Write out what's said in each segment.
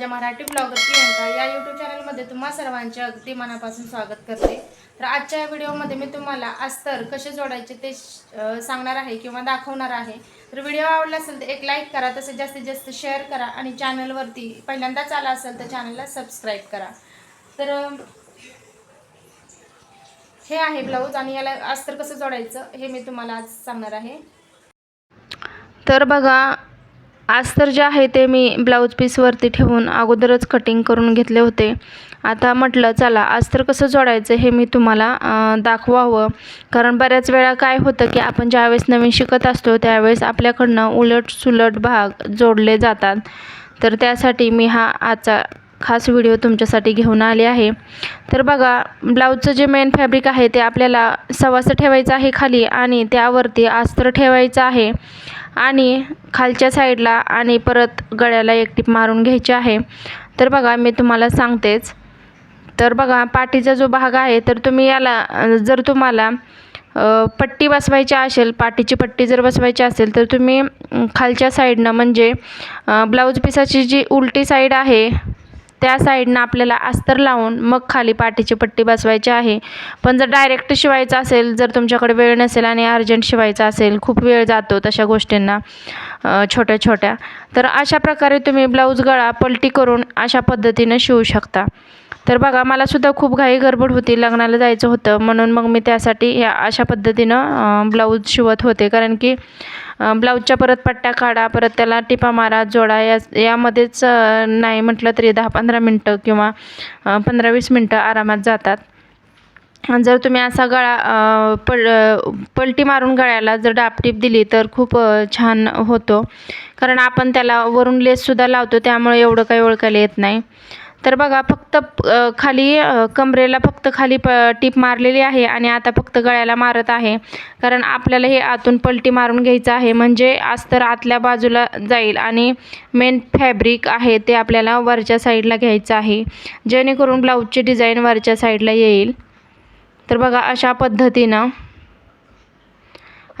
माझ्या मराठी ब्लॉगर प्रियंका या यूट्यूब चॅनलमध्ये तुम्हा सर्वांचे अगदी मनापासून स्वागत करते. तर आजच्या या व्हिडिओमध्ये मी तुम्हाला अस्तर कसे जोडायचे ते श- सांगणार आहे किंवा दाखवणार आहे. तर व्हिडिओ आवडला असेल तर एक लाईक करा तसेच जास्तीत जास्त शेअर करा आणि चॅनलवरती पहिल्यांदाच आला असेल तर चॅनलला सबस्क्राईब करा. तर हे आहे ब्लाऊज आणि याला अस्तर कसं जोडायचं हे मी तुम्हाला आज सांगणार आहे. तर बघा अस्तर जे आहे ते मी ब्लाऊज पीसवरती ठेवून अगोदरच कटिंग करून घेतले होते. आता म्हटलं चला अस्तर कसं जोडायचं हे मी तुम्हाला दाखवावं. कारण बऱ्याच वेळा काय होतं की आपण ज्यावेळेस नवीन शिकत असतो त्यावेळेस आपल्याकडनं उलट सुलट भाग जोडले जातात. तर त्यासाठी मी हा आजचा खास व्हिडिओ तुमच्यासाठी घेऊन आले आहे. तर बघा ब्लाऊजचं जे मेन फॅब्रिक आहे ते आपल्याला सवासं ठेवायचं आहे खाली आणि त्यावरती अस्तर ठेवायचं आहे. आणि खालच्या साईडला आणि परत गळ्याला एक टीप मारून घ्यायची आहे. तर बघा मी तुम्हाला सांगतेच. तर बघा पाठीचा जो भाग आहे तर तुम्ही याला जर तुम्हाला पट्टी बसवायची असेल पाठीची पट्टी जर बसवायची असेल तर तुम्ही खालच्या साईडनं म्हणजे ब्लाऊज पिसाची जी उलटी साईड आहे त्या साईडनं आपल्याला अस्तर लावून मग खाली पाठीची पट्टी बसवायची आहे. पण जर डायरेक्ट शिवायचं असेल जर तुमच्याकडे वेळ नसेल आणि अर्जंट शिवायचं असेल खूप वेळ जातो तशा गोष्टींना छोट्या छोट्या तर अशा प्रकारे तुम्ही ब्लाऊज गळा पलटी करून अशा पद्धतीनं शिवू शकता. तर बघा मलासुद्धा खूप घाई गडबड होती लग्नाला जायचं होतं. म्हणून मग मी त्यासाठी ह्या अशा पद्धतीनं ब्लाऊज शिवत होते. कारण की ब्लाऊजच्या परत पट्ट्या काढा परत त्याला टिपा मारा जोडा या यामध्येच नाही म्हटलं तरी दहा पंधरा मिनटं किंवा पंधरा वीस मिनटं आरामात जातात. जर तुम्ही असा गळा पल पलटी मारून गळ्याला जर डापटीप दिली तर खूप छान होतो. कारण आपण त्याला वरून लेससुद्धा लावतो त्यामुळे एवढं काही ओळखायला येत नाही. तर बघा फक्त खाली कमरेला फक्त खाली प टीप मारलेली आहे आणि आता फक्त गळ्याला मारत आहे. कारण आपल्याला हे आतून पलटी मारून घ्यायचं आहे. म्हणजे अस्तर आतल्या बाजूला जाईल आणि मेन फॅब्रिक आहे ते आपल्याला वरच्या साईडला घ्यायचं आहे. जेणेकरून ब्लाऊजची डिझाईन वरच्या साईडला येईल. तर बघा अशा पद्धतीनं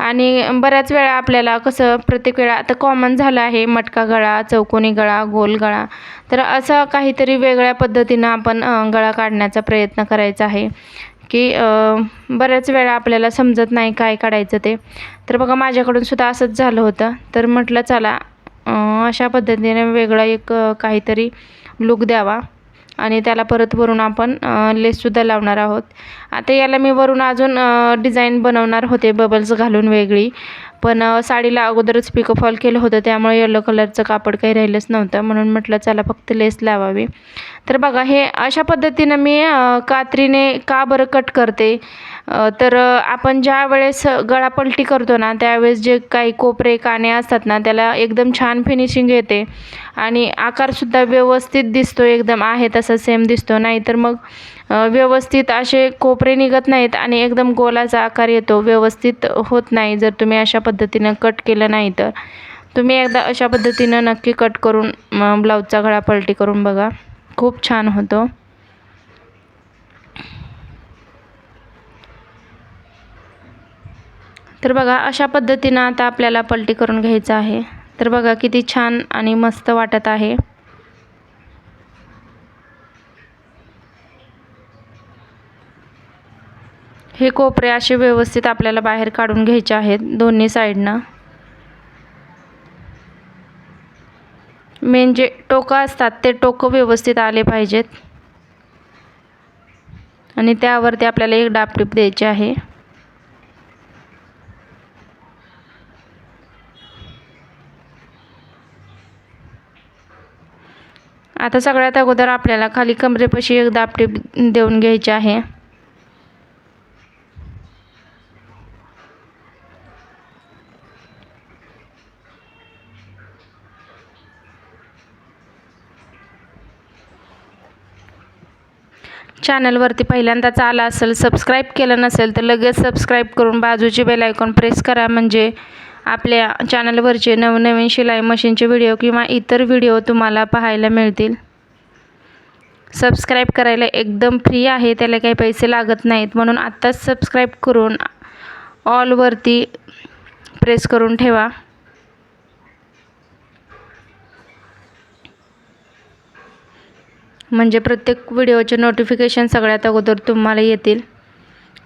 आणि बऱ्याच वेळा आपल्याला कसं प्रत्येक वेळा आता कॉमन झालं आहे मटका गळा चौकोनी गळा गोल गळा. तर असं काहीतरी वेगळ्या पद्धतीनं आपण गळा काढण्याचा प्रयत्न करायचा आहे. की बऱ्याच वेळा आपल्याला समजत नाही काय काढायचं ते. तर बघा माझ्याकडून सुद्धा असंच झालं होतं. तर म्हटलं चला अशा पद्धतीने वेगळा एक काहीतरी लुक द्यावा. आणि त्याला परत वरून आपण लेससुद्धा लावणार आहोत. आता याला मी वरून अजून डिझाईन बनवणार होते बबल्स घालून वेगळी. पण साडीला अगोदरच पिको फॉल केलं होतं त्यामुळे येलो कलरचं कापड काही राहिलंच नव्हतं. म्हणून म्हटलं चला फक्त लेस लावावी. तर बघा हे अशा पद्धतीनं मी कात्रीने का बरं कट करते? तर आपण ज्या वेळेस गळा पलटी करतो ना त्यावेळेस जे काही कोपरे काने असतात ना त्याला एकदम छान फिनिशिंग येते. आणि आकारसुद्धा व्यवस्थित दिसतो एकदम आहे तसा सेम दिसतो. नाहीतर मग व्यवस्थित असे कोपरे निघत नाहीत आणि एकदम गोलाचा आकार येतो. व्यवस्थित होत नाही जर तुम्ही अशा पद्धतीनं कट केलं नाही तर. तुम्ही एकदा अशा पद्धतीनं नक्की कट करून ब्लाऊजचा गळा पलटी करून बघा. खूप छान होतो. तर बघा अशा पद्धतीनं आता आपल्याला पलटी करून घ्यायचं आहे. तर बघा किती छान आणि मस्त वाटत आहे. हे कोपरे असे व्यवस्थित आपल्याला बाहेर काढून घ्यायचे आहेत दोन्ही साईडनं. मेन जे टोकं असतात ते टोकं व्यवस्थित आले पाहिजेत. आणि त्यावरती आपल्याला एक डापटीप द्यायची आहे. आता सगळ्यात अगोदर आपल्याला खाली कमरेपाशी एक दापटीप देऊन घ्यायची आहे. चॅनलवरती पहिल्यांदाच आला असेल सबस्क्राईब केलं नसेल तर लगेच सबस्क्राईब करून बाजूची बेल आयकॉन प्रेस करा. म्हणजे आपल्या चॅनलवरचे नवनवीन शिलाई मशीनचे व्हिडिओ किंवा इतर व्हिडिओ तुम्हाला पाहायला मिळतील. सबस्क्राईब करायला एकदम फ्री आहे त्याला काही पैसे लागत नाहीत. म्हणून आत्ताच सबस्क्राईब करून ऑलवरती प्रेस करून ठेवा. म्हणजे प्रत्येक व्हिडिओचे नोटिफिकेशन सगळ्यात अगोदर तुम्हाला येतील.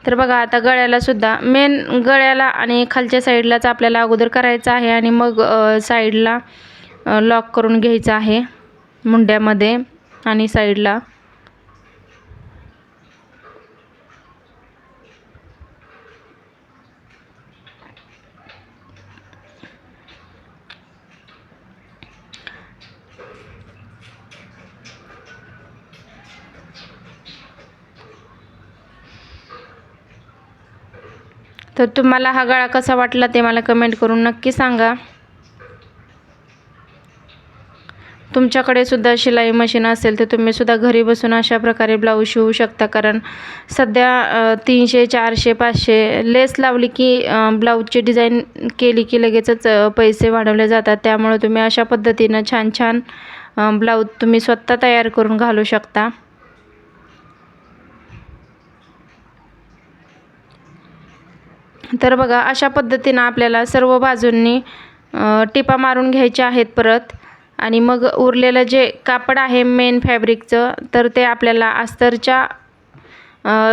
तर बघा आता गळ्यालासुद्धा मेन गळ्याला आणि खालच्या साईडलाच आपल्याला अगोदर करायचं आहे आणि मग साईडला लॉक करून घ्यायचं आहे मुंड्यामध्ये आणि साईडला तर तुम्हाला हा गळा कसा वाटला ते मला कमेंट करून नक्की सांगा. तुमच्याकडे सुद्धा शिलाई मशीन असेल तर तुम्ही सुद्धा घरी बसून अशा प्रकारे ब्लाऊज शिवू शकता. कारण सध्या तीनशे चारशे पाचशे लेस लावली की ब्लाऊजची डिझाईन केली की लगेचच पैसे वाढवले जातात. त्यामुळे तुम्ही अशा पद्धतीनं छान छान ब्लाऊज तुम्ही स्वतः तयार करून घालू शकता. तर बघा अशा पद्धतीनं आपल्याला सर्व बाजूंनी टिपा मारून घ्यायच्या आहेत परत. आणि मग उरलेलं जे कापड आहे मेन फॅब्रिकचं तर ते आपल्याला अस्तरच्या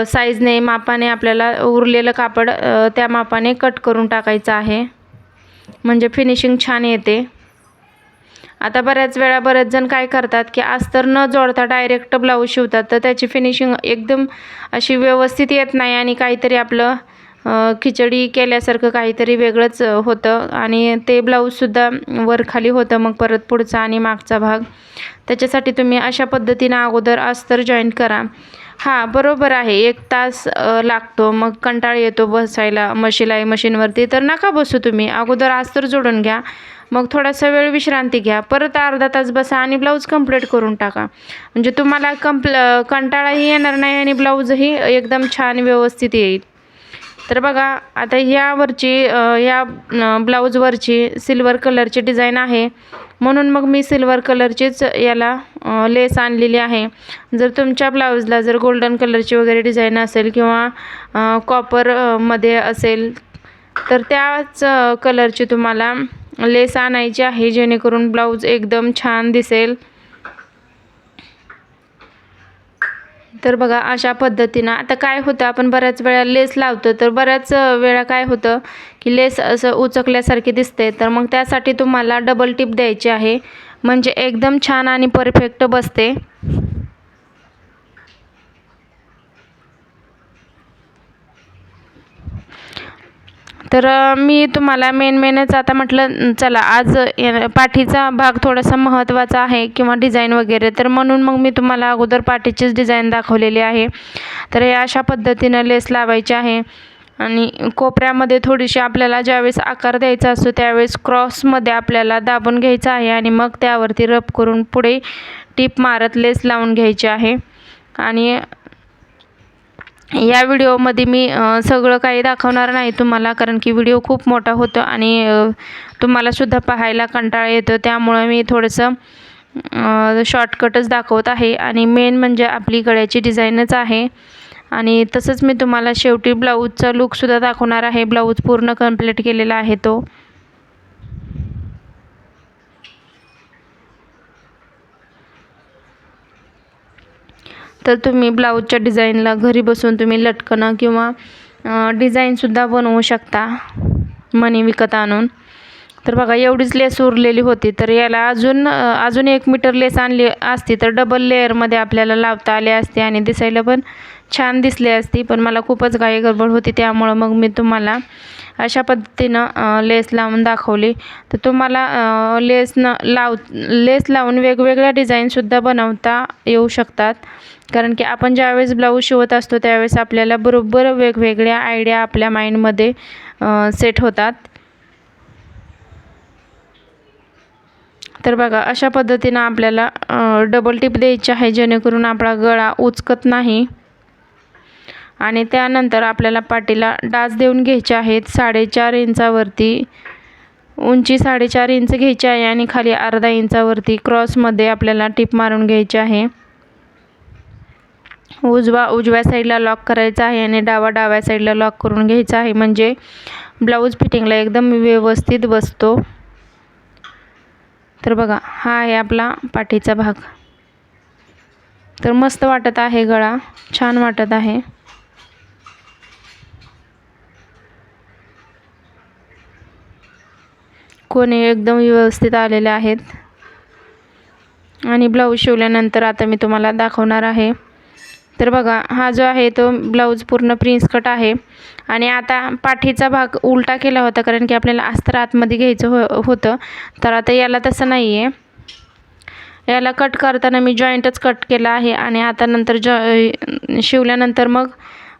साईजने मापाने आपल्याला उरलेलं कापड त्या मापाने कट करून टाकायचं आहे. म्हणजे फिनिशिंग छान येते. आता बऱ्याच वेळा बरेच जण काय करतात की अस्तर न जोडता डायरेक्ट ब्लाऊज शिवतात तर त्याची फिनिशिंग एकदम अशी व्यवस्थित येत नाही आणि काहीतरी आपलं खिचडी केल्यासारखं काहीतरी वेगळंच होतं. आणि ते ब्लाऊजसुद्धा वर खाली होतं मग परत पुढचा आणि मागचा भाग. त्याच्यासाठी तुम्ही अशा पद्धतीनं अगोदर अस्तर जॉईंट करा. हां बरोबर आहे. एक तास लागतो. मग कंटाळ येतो बसायला म मशीनवरती. तर नका बसू तुम्ही. अगोदर अस्तर जोडून घ्या. मग थोडासा वेळ विश्रांती घ्या. परत अर्धा तास बसा आणि ब्लाऊज कंप्लीट करून टाका. म्हणजे तुम्हाला कंप्ल कंटाळाही येणार नाही आणि ब्लाऊजही एकदम छान व्यवस्थित येईल. तर बघा आता ह्यावरची ह्या या ब्लाऊजवरची सिल्वर कलरची डिझाईन आहे. म्हणून मग मी सिल्वर कलरचीच याला लेस आणलेली आहे. जर तुमच्या ब्लाऊजला जर गोल्डन कलरची वगैरे डिझाईन असेल किंवा कॉपरमध्ये कॉपरमध्ये असेल तर त्याच कलरची तुम्हाला लेस आणायची आहे जेणेकरून ब्लाऊज एकदम छान दिसेल. तर बघा अशा पद्धतीनं. आता काय होतं आपण बऱ्याच वेळा लेस लावतो तर बऱ्याच वेळा काय होतं की लेस असं उचकल्यासारखी दिसते. तर मग त्यासाठी तुम्हाला डबल टिप द्यायची आहे. म्हणजे एकदम छान आणि परफेक्ट बसते. तर मी तुम्हाला मेन मेनच आता म्हटलं चला आज पाठीचा भाग थोडासा महत्त्वाचा आहे किंवा डिझाईन वगैरे. तर म्हणून मग मी तुम्हाला अगोदर पाठीचीच डिझाईन दाखवलेली आहे. तर हे अशा पद्धतीनं लेस लावायची आहे. आणि कोपऱ्यामध्ये थोडीशी आपल्याला ज्यावेळेस आकार द्यायचा असतो त्यावेळेस क्रॉसमध्ये आपल्याला दाबून घ्यायचं आहे आणि मग त्यावरती रब करून पुढे टीप मारत लेस लावून घ्यायची आहे. आणि या व्हिडिओमध्ये मी सगळं काही दाखवणार नाही तुम्हाला कारण की व्हिडिओ खूप मोठा होतो आणि तुम्हालासुद्धा पाहायला कंटाळा येतो. त्यामुळं मी थोडंसं शॉर्टकटच दाखवत आहे. आणि मेन म्हणजे आपली गळ्याची डिझाईनच आहे. आणि तसंच मी तुम्हाला शेवटी ब्लाऊजचा लुकसुद्धा दाखवणार आहे. ब्लाऊज पूर्ण कंप्लीट केलेला आहे तो. तर तुम्ही ब्लाऊजच्या डिझाईनला घरी बसून तुम्ही लटकणं किंवा डिझाईनसुद्धा बनवू शकता मणी विकत आणून. तर बघा एवढीच लेस उरलेली होती तर याला अजून अजून एक मीटर लेस आणली असती तर डबल लेअरमध्ये आपल्याला लावता आले असते आणि दिसायला पण छान दिसली असती पण मला खूपच गाई गडबड होती त्यामुळं मग मी तुम्हाला अशा पद्धतीनं लेस लावून दाखवली. तर तुम्हाला लेस न लाव लेस लावून वेगवेगळ्या डिझाईनसुद्धा बनवता येऊ शकतात. कारण की आपण ज्यावेळेस ब्लाऊज शिवत असतो त्यावेळेस आपल्याला बरोबर वेगवेगळ्या आयडिया आपल्या माइंडमध्ये सेट होतात. तर बघा अशा पद्धतीनं आपल्याला डबल टिप द्यायची आहे जेणेकरून आपला गळा उचकत नाही. आणि त्यानंतर आपल्याला पाठीला डास देऊन घ्यायचे आहेत साडेचार इंचावरती उंची साडेचार इंच घ्यायची आहे आणि खाली अर्धा इंचावरती क्रॉसमध्ये आपल्याला टिप मारून घ्यायची आहे. उजवा उजव्या साईडला लॉक करायचा आहे आणि डावा डाव्या साईडला लॉक करून घ्यायचा आहे. म्हणजे ब्लाऊज फिटिंगला एकदम व्यवस्थित बसतो. तर बघा हा आहे आपला पाठीचा भाग. तर मस्त वाटत आहे गळा. छान वाटत आहे. कोणी एकदम व्यवस्थित आलेले आहेत. आणि ब्लाऊज शिवल्यानंतर आता मी तुम्हाला दाखवणार आहे. तर बघा हा जो आहे तो ब्लाऊज पूर्ण प्रिन्स कट आहे. आणि आता पाठीचा भाग उलटा केला होता कारण की आपल्याला अस्तर आतमध्ये घ्यायचं हो होतं. तर आता याला तसं नाही आहे याला कट करताना मी जॉईंटच कट केला आहे आणि आता नंतर जॉ शिवल्यानंतर मग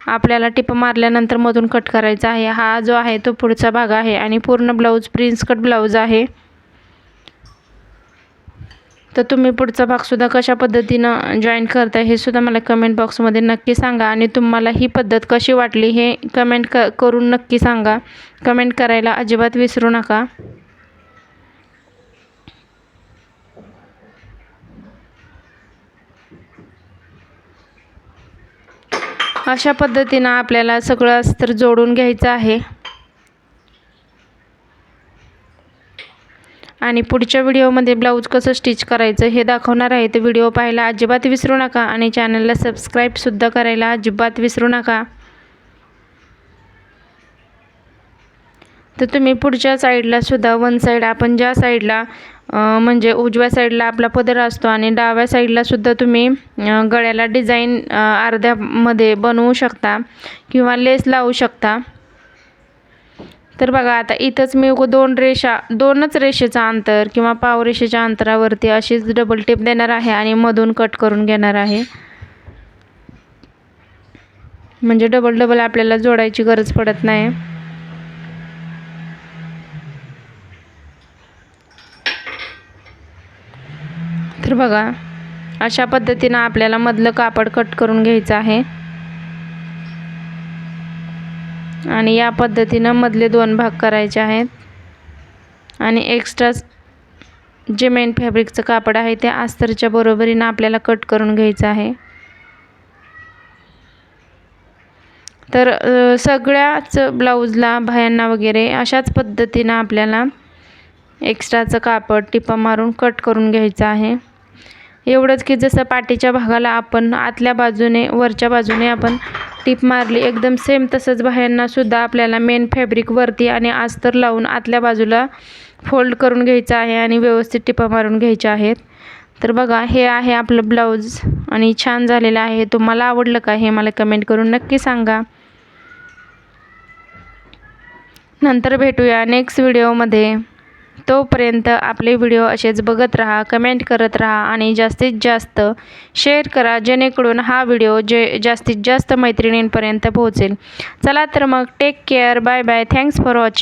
आपल्याला टिप मारल्यानंतर मधून कट करायचा आहे. हा जो आहे तो पुढचा भाग आहे आणि पूर्ण ब्लाऊज प्रिन्स कट ब्लाऊज आहे. तर तुम्ही पुढचा भागसुद्धा कशा पद्धतीनं जॉईन करता हे सुद्धा मला कमेंट बॉक्समध्ये नक्की सांगा. आणि तुम्हाला ही पद्धत कशी वाटली हे कमेंट क करून नक्की सांगा. कमेंट करायला अजिबात विसरू नका. अशा पद्धतीनं आपल्याला सगळं अस्तर जोडून घ्यायचं आहे. आणि पुढच्या व्हिडिओमध्ये ब्लाऊज कसं स्टिच करायचं हे दाखवणार आहे. तर व्हिडिओ पाहायला अजिबात विसरू नका आणि चॅनलला सबस्क्राईबसुद्धा करायला अजिबात विसरू नका. तर तुम्ही पुढच्या साईडला सुद्धा वन साईड आपण ज्या साईडला म्हणजे उजव्या साईडला आपला पदर असतो आणि डाव्या साईडला सुद्धा तुम्ही गळ्याला डिझाईन अर्ध्यामध्ये बनवू शकता किंवा लेस लावू शकता. तर बघा आता इथंच मी दोन रेषा दोनच रेषेचा अंतर किंवा पाव रेषेच्या अंतरावरती अशीच डबल टेप देणार आहे आणि मधून कट करून घेणार आहे. म्हणजे डबल डबल आपल्याला जोडायची गरज पडत नाही. तर बघा अशा पद्धतीनं आपल्याला मधलं कापड कट करून घ्यायचं आहे. आणि या पद्धतीनं मधले दोन भाग करायचे आहेत. आणि एक्स्ट्रा जे मेन फॅब्रिकचं कापड आहे ते आस्तरच्या बरोबरीनं आपल्याला कट करून घ्यायचं आहे. तर सगळ्याच ब्लाऊजला भायांना वगैरे अशाच पद्धतीनं आपल्याला एक्स्ट्राचं कापड टिपा मारून कट करून घ्यायचं आहे. एवढंच की जसं पाठीच्या भागाला आपण आतल्या बाजूने वरच्या बाजूने आपण टीप मारली. एकदम सेम तसंच बाह्यांनासुद्धा आपल्याला मेन फॅब्रिकवरती आणि आस्तर लावून आतल्या बाजूला फोल्ड करून घ्यायचं आहे आणि व्यवस्थित टिपा मारून घ्यायच्या आहेत. तर बघा हे आहे आपलं ब्लाऊज आणि छान झालेलं आहे. तुम्हाला आवडलं का हे मला कमेंट करून नक्की सांगा. नंतर भेटूया नेक्स्ट व्हिडिओमध्ये तोपर्यंत आपले व्हिडिओ असेच बघत राहा कमेंट करत राहा आणि जास्तीत जास्त शेअर करा जेणेकरून हा व्हिडिओ जे जास्तीत जास्त मैत्रिणींपर्यंत पोहोचेल. चला तर मग take care bye bye thanks for watching